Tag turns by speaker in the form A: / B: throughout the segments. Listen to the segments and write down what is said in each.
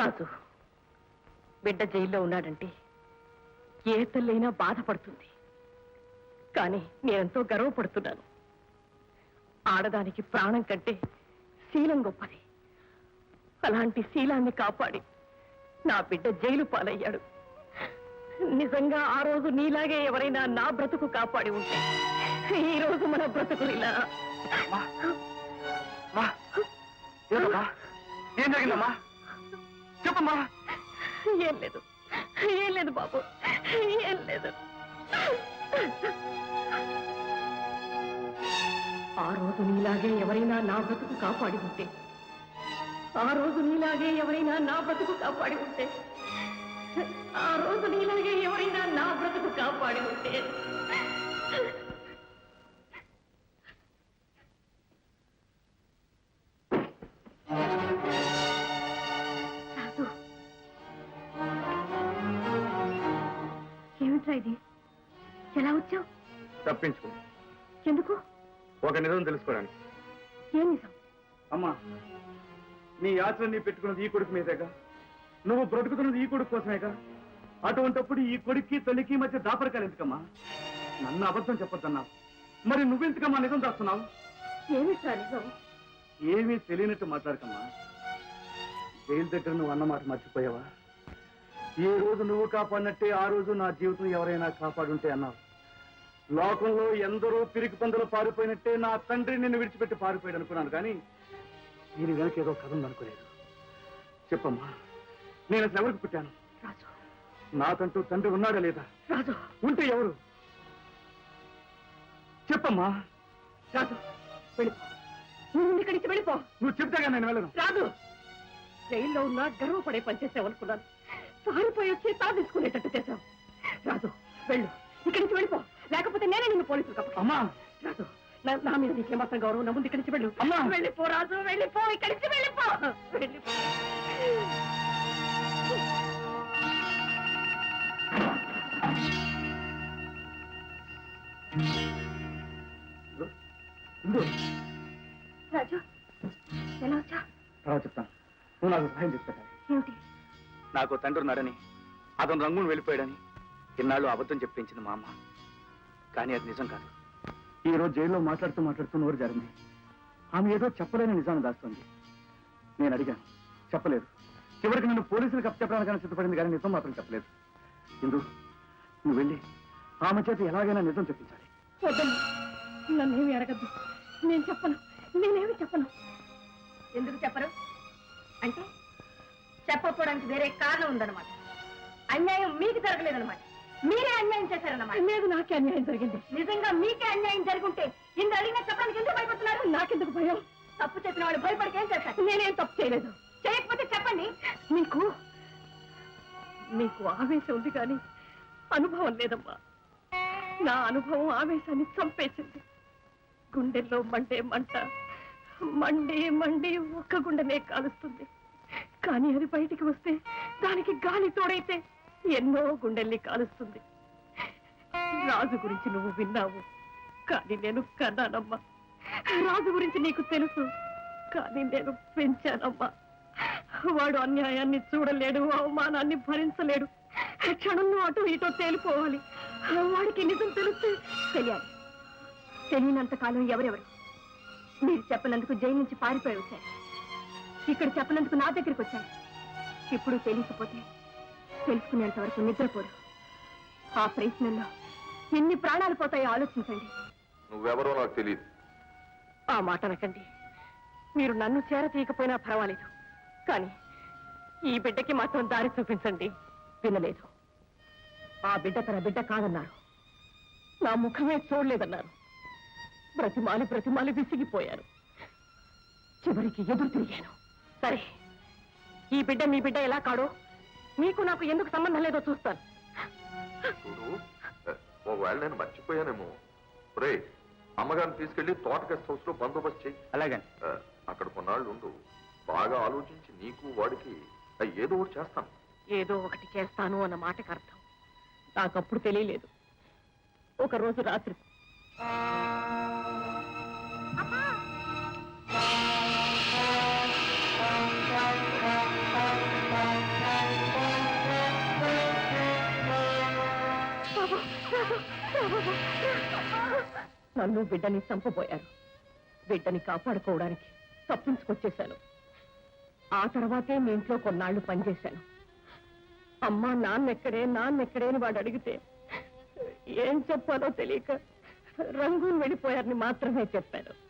A: రాజు బిడ్డ జైల్లో ఉన్నాడంటే ఏ తల్లైనా బాధపడుతుంది. కానీ నేనెంతో గర్వపడుతున్నాను. ఆడదానికి ప్రాణం కంటే శీలం గొప్పది. అలాంటి శీలాన్ని కాపాడి నా బిడ్డ జైలు పాలయ్యాడు. నిజంగా ఆ రోజు నీలాగే ఎవరైనా నా బ్రతుకు కాపాడి ఉంటే ఈ రోజు మన బ్రతుకులు ఇలా.
B: ఏం జరిగిందమ్మా? చెప్పమ్మా
A: ఏం లేదు. ఏం లేదు బాబు. ఏం లేదు. ఆ రోజు నీలాగే ఎవరైనా నా బ్రతుకు కాపాడి ఉంటే ఆ రోజు నీలాగే ఎవరైనా నా బ్రతుకు కాపాడి ఉంటే ఆ రోజు నీలాగే ఎవరైనా నా బ్రతుకు కాపాడి ఉంటే ఇది? ఎలా వచ్చావు?
B: తప్పించుకో.
A: ఎందుకు?
B: ఒక నిజం తెలుసుకోవడానికి.
A: ఏం నిజం?
B: అమ్మా నీ యాత్రని పెట్టుకున్నది ఈ కొడుకు మీదేగా? నువ్వు బ్రతుకుతున్నది ఈ కొడుకు కోసమేగా? అటువంటప్పుడు ఈ కొడుక్కి తల్లికి మధ్య దాపరకాలు ఎందుకమ్మా? నన్ను అబద్ధం చెప్పొద్దన్నావు మరి నువ్వెందుకమ్మా నిజం దాస్తున్నావు?
A: ఏమిట్రా నిజం?
B: ఏమీ తెలియనట్టు మాట్లాడకమ్మా. జైలు దగ్గర నువ్వు అన్నమాట మర్చిపోయావా? ఏ రోజు నువ్వు కాపాడినట్టే ఆ రోజు నా జీవితం ఎవరైనా కాపాడుంటే అన్నావు. లోకంలో ఎందరో పిరికి పందులు పారిపోయినట్టే నా తండ్రి నిన్ను విడిచిపెట్టి పారిపోయాడు అనుకున్నాను కానీ దీని వెనక ఏదో కథ ఉందనుకోలేదు. చెప్పమ్మా నేను అసలు ఎవరికి పుట్టాను?
A: రాజు.
B: నాకంటూ తండ్రి ఉన్నాడా లేదా?
A: రాజు.
B: ఉంటే ఎవరు? చెప్పమ్మా.
A: రాజు వెళ్ళిపో. నువ్వు ఇక్కడి నుంచి వెళ్ళిపో.
B: నువ్వు చెప్తాగా నేను వెళ్ళను.
A: రాజు. జైల్లో ఉన్నా గర్వపడే పని చేసావనుకున్నాను. సారిపోయి వచ్చి తాదించుకునేటట్టు చేశావు. రాజు వెళ్ళు. ఇక్కడి నుంచి వెళ్ళిపో. లేకపోతే నేనే నిన్ను పోలీసులు కప్ప
B: అమ్మా!
A: రాజు నా- మీద నీకేమాత్రం గౌరవం నా ముందు ఇక్కడి నుంచి వెళ్ళు.
B: అమ్మా!
A: వెళ్ళిపో రాజు వెళ్ళిపో ఇక్కడి నుంచి వెళ్ళిపో. వెళ్ళిపో. రాజు ఎలా వచ్చా?
B: తర్వాత చెప్తాను. నువ్వు నాకు సహాయం చేసి పెట్టాలి
A: ఏమిటి?
B: నాకు తండ్రి ఉన్నాడని అతను రంగును వెళ్ళిపోయాడని ఇన్నాళ్ళు అబద్ధం చెప్పించింది మా అమ్మ. కానీ అది నిజం కాదు. ఈ రోజు జైల్లో మాట్లాడుతూ మాట్లాడుతూ నోరు జరిగింది ఆమె ఏదో చెప్పలేని నిజాన్ని దాస్తుంది. నేను అడిగాను చెప్పలేదు. చివరికి నన్ను పోలీసులకు అప్పచెప్పడానికైనా సిద్ధపడింది కానీ నిజం మాత్రం చెప్పలేదు. ఇందు నువ్వు వెళ్ళి ఆమె చేత ఎలాగైనా నిజం చెప్పించాలి.
A: నన్నేమి అడగద్దు. నేను చెప్పను నేనేమి చెప్పను. ఎందుకు చెప్పరు? అంటే చెప్పకపోవడానికి వేరే కారణం ఉందన్నమాట. అన్యాయం మీకు జరగలేదన్నమాట. మీరే అన్యాయం చేశారన్నమాట. లేదు నాకే అన్యాయం జరిగింది. నిజంగా మీకే అన్యాయం జరుగుంటే ఇంత అడిగినా చెప్పడానికి ఎందుకు భయపడుతున్నారు? నాకెందుకు భయం? తప్పు చేసిన వాళ్ళు భయపడికి ఏం చేశారు నేనేం తప్పు చేయలేదు. చేయకపోతే చెప్పండి. మీకు మీకు ఆవేశం ఉంది కానీ అనుభవం లేదమ్మా. నా అనుభవం ఆవేశాన్ని చంపేసింది. గుండెల్లో మండే మంట మండి మండి ఒక్క గుండెనే కాలుస్తుంది. కానీ అది బయటికి వస్తే దానికి గాలి తోడైతే ఎన్నో గుండెల్ని కాలుస్తుంది. రాజు గురించి నువ్వు విన్నావు కానీ నేను కన్నానమ్మా. రాజు గురించి నీకు తెలుసు కానీ నేను పెంచానమ్మా. వాడు అన్యాయాన్ని చూడలేడు అవమానాన్ని భరించలేడు. క్షణంలో అటు ఇటో తేలిపోవాలి. వాడికి నిజం తెలిస్తే తెలియాలి. తెలియనంతకాలం ఎవరెవరు? మీరు చెప్పినందుకు జైలు నుంచి పారిపోయి వచ్చాయి ఇక్కడ చెప్పనందుకు నా దగ్గరికి వచ్చారు. ఇప్పుడు తెలియకపోతే తెలుసుకునేంత వరకు నిద్రపోరు. ఆ ప్రయత్నంలో ఎన్ని ప్రాణాలు పోతాయో ఆలోచించండి.
C: నువ్వెవరో నాకు తెలియదు
A: ఆ మాట అనకండి. మీరు నన్ను చేరతీయకపోయినా పర్వాలేదు. కానీ ఈ బిడ్డకి మాత్రం దారి చూపించండి. వినలేదు. ఆ బిడ్డ తన బిడ్డ కాదన్నారు. నా ముఖమే చూడలేదన్నారు. బ్రతిమాలి బ్రతిమాలి విసిగిపోయారు. చివరికి ఎదురు తిరిగాను. సరే. ఈ బిడ్డ మీ బిడ్డ ఎలా కాడో మీకు నాకు ఎందుకు సంబంధం లేదో చూస్తాను.
C: చూడు ఒకవేళ నేను మర్చిపోయానేమో. రే అమ్మగారిని తీసుకెళ్ళి తోట గెస్ట్ హౌస్లో బందోబస్తు చెయ్యి
B: అలాగే
C: ఏ, అక్కడ కొన్నాళ్ళు ఉండు బాగా ఆలోచించి నీకు వాడికి ఏదో ఒకటి చేస్తాను.
A: ఏదో ఒకటి చేస్తాను అన్న మాటకు అర్థం. నాకప్పుడు తెలియలేదు. ఒక రోజు రాత్రి. నన్ను బిడ్డని చంపబోయారు. బిడ్డని కాపాడుకోవడానికి తప్పించుకొచ్చేశాను. ఆ తర్వాతే మీ ఇంట్లో కొన్నాళ్ళు పనిచేశాను. అమ్మా నాన్నెక్కడే నాన్నెక్కడే అని వాడు అడిగితే ఏం చెప్పాలో తెలియక రంగులు వెళ్ళిపోయారని మాత్రమే చెప్పాను.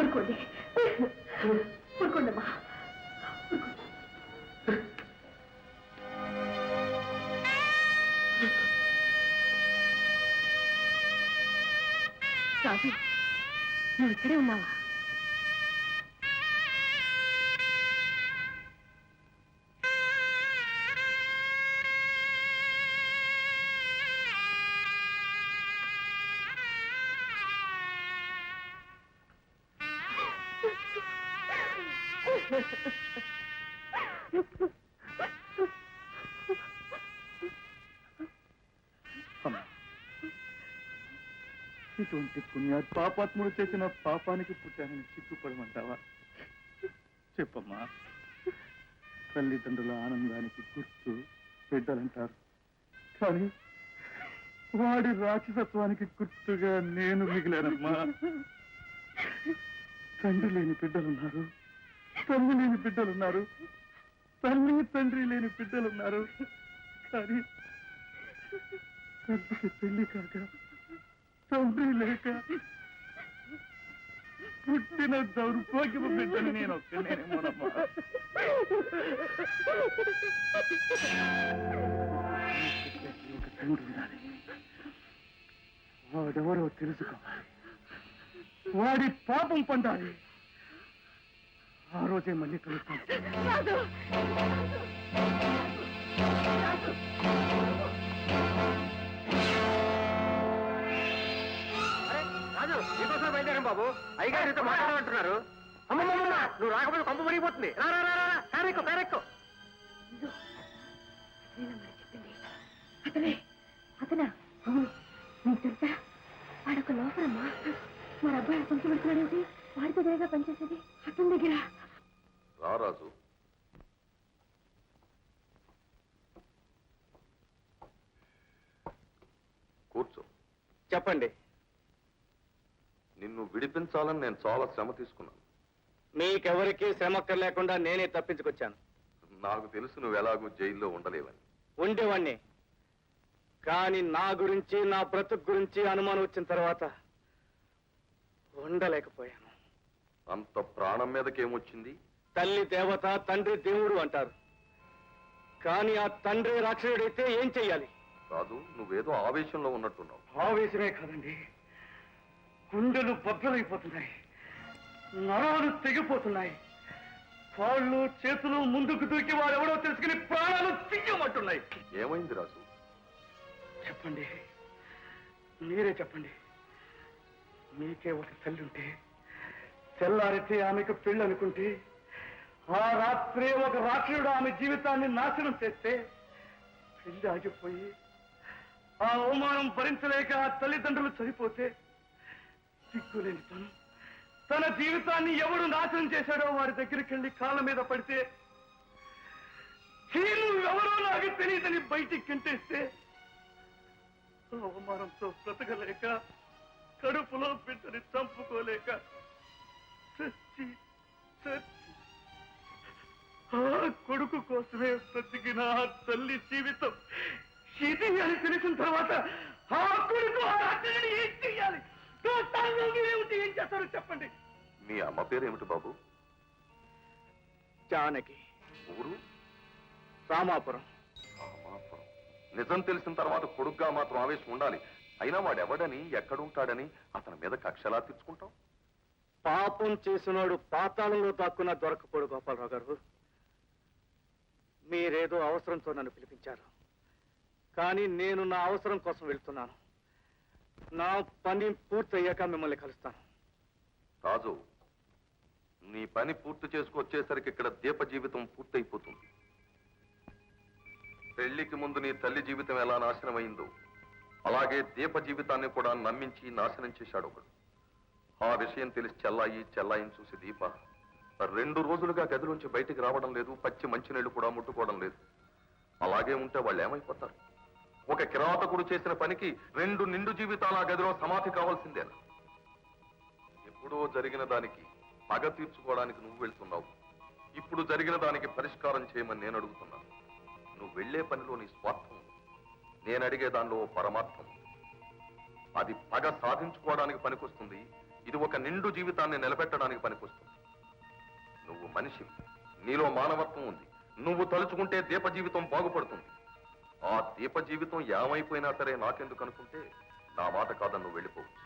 A: ఊరుకోండి. ఊరుకోండమ్మా. కాదు నువ్వు ఇక్కడే ఉన్నావా
B: Ha ha ha. ఇటువంటి పుణ్య పాపాత్ముడు చేసిన పాపానికి పుట్టానని సిగ్గుపడమంటావా? చెప్పమ్మా. తల్లిదండ్రుల ఆనందానికి గుర్తు బిడ్డలంటారు కానీ వాడి రాక్షసత్వానికి గుర్తుగా నేను మిగిలానమ్మా. తండ్రి లేని బిడ్డలున్నారు. తల్లి లేని బిడ్డలున్నారు. తల్లి తండ్రి లేని బిడ్డలున్నారు. కానీ తండ్రికి పెళ్ళి కాక తండ్రి లేక పుట్టిన దౌర్భాగ్యము బిడ్డని నేను ఒక్కనేమోనమ్మా వాడెవరో తెలుసుకోవాలి. వాడి పాపం పొందాలి ఆ రోజే మళ్ళీ కలుస్తాను.
A: రాజు
B: రాజు నీకోసం బయలుదేరాం బాబు. అయ్యగారు నీతో మాట్లాడమంటున్నారు అమ్మమ్మమ్మ నువ్వు రాకపోతే కొంప మునిగిపోతుంది. రా రా రా రా కారెక్కు కారెక్కు
A: అతనే అతనా అవును నీకు తెలుసా? వాడొక లోపలమ్మా. మరి అబ్బాయి కొంచెం పెడుతున్నాడేమిటి వాడితో దగ్గరగా పనిచేసేది అతని దగ్గర.
C: రారాజు కూర్చో.
B: చెప్పండి.
C: నిన్ను విడిపించాలని నేను చాలా శ్రమ తీసుకున్నాను.
B: మీకెవరికి శ్రమక్కర్ లేకుండా నేనే తప్పించుకొచ్చాను.
C: నాకు తెలుసు నువ్వు ఎలాగూ జైల్లో ఉండలేవని.
B: ఉండేవాణ్ణి. కానీ నా గురించి నా బ్రతుకు గురించి అనుమానం వచ్చిన తర్వాత ఉండలేకపోయాను.
C: అంత ప్రాణం మీదకేమొచ్చింది?
B: తల్లి దేవత తండ్రి దేవుడు అంటారు. కానీ ఆ తండ్రి రాక్షసుడైతే ఏం చెయ్యాలి?
C: కాదు నువ్వేదో ఆవేశంలో ఉన్నట్టున్నావు.
B: ఆవేశమే కాదండి. గుండెలు బద్దలైపోతున్నాయి నరాలు తెగిపోతున్నాయి. కాళ్ళు చేతులు ముందుకు దూకి వాడెవడో తెలుసుకుని ప్రాణాలు తీయమంటున్నాయి.
C: ఏమైంది రాజు?
B: చెప్పండి. మీరే చెప్పండి. మీకే ఒక తల్లి ఉంటే తెల్లారితే ఆమెకు పెళ్ళి అనుకుంటే ఆ రాత్రే ఒక రాక్షసుడు ఆమె జీవితాన్ని నాశనం చేస్తే పెళ్ళి ఆగిపోయి ఆ అవమానం భరించలేక ఆ తల్లిదండ్రులు చనిపోతే సిగ్గులేని తను. తన జీవితాన్ని ఎవరు నాశనం చేశాడో వారి దగ్గరికి వెళ్ళి కాళ్ళ మీద పడితే "చీను ఎవరో నాకు తెలియదని బయటికి కంటేస్తే అవమానంతో బ్రతకలేక కడుపులో బిడ్డని చంపుకోలేక చచ్చి చచ్చి ఆ కొడుకు కోసమే బ్రతికిన ఆ తల్లి జీవితం. ఇది అని తెలిసిన తర్వాత ఆ కొడుకు ఆ రాత్రిని ఏం చెయ్యాలి? చూస్తాను మీరేమిటి ఏం చేస్తారో చెప్పండి.
C: మీ అమ్మ పేరేమిటి బాబు?
B: జానకి.
C: ఊరు?
B: రామాపురం.
C: రామాపురం. నిజం తెలిసిన తర్వాత కొడుగ్గా మాత్రం ఆవేశం ఉండాలి. అయినా వాడెవడని ఎక్కడుంటాడని అతని మీద కక్షలా తెచ్చుకుంటాం
B: పాపం చేసినోడు పాతాళంలో దాక్కున్న దొరకపోడు గోపాలరావు గారు. మీరేదో అవసరంతో నన్ను పిలిపించారు. కానీ నేను నా అవసరం కోసం వెళ్తున్నాను. నా పని పూర్తయ్యాక మిమ్మల్ని కలుస్తాను.
C: రాజు నీ పని పూర్తి చేసుకొచ్చేసరికి ఇక్కడ దీప జీవితం పూర్తయిపోతుంది. పెళ్ళికి ముందు నీ తల్లి జీవితం ఎలా నాశనమైందో అలాగే దీప జీవితాన్ని కూడా నమ్మించి నాశనం చేశాడు ఒకడు. ఆ విషయం తెలిసి చెల్లాయి చెల్లాయిని చూసి దీప రెండు రోజులుగా గదిలోంచి బయటికి రావడం లేదు పచ్చి మంచినీళ్ళు కూడా ముట్టుకోవడం లేదు. అలాగే ఉంటే వాళ్ళు ఏమైపోతారు? ఒక కిరాతకుడు చేసిన పనికి రెండు నిండు జీవితాల గదిలో సమాధి కావాల్సిందేనా? ఎప్పుడో జరిగిన దానికి పగ తీర్చుకోవడానికి నువ్వు వెళ్తున్నావు. ఇప్పుడు జరిగిన దానికి పరిష్కారం చేయమని నేను అడుగుతున్నాను. నువ్వు వెళ్ళే పనిలో నీ స్వార్థం నేను అడిగే దానిలో ఓ పరమార్థం అది పగ సాధించుకోవడానికి పనికొస్తుంది. ఇది ఒక నిండు జీవితాన్ని నిలబెట్టడానికి పనికొస్తుంది. నువ్వు మనిషి. నీలో మానవత్వం ఉంది. నువ్వు తలుచుకుంటే దీప జీవితం బాగుపడుతుంది. ఆ దీప జీవితం ఏమైపోయినా సరే నాకెందుకు అనుకుంటే నా మాట కాదని నువ్వు వెళ్ళిపోవచ్చు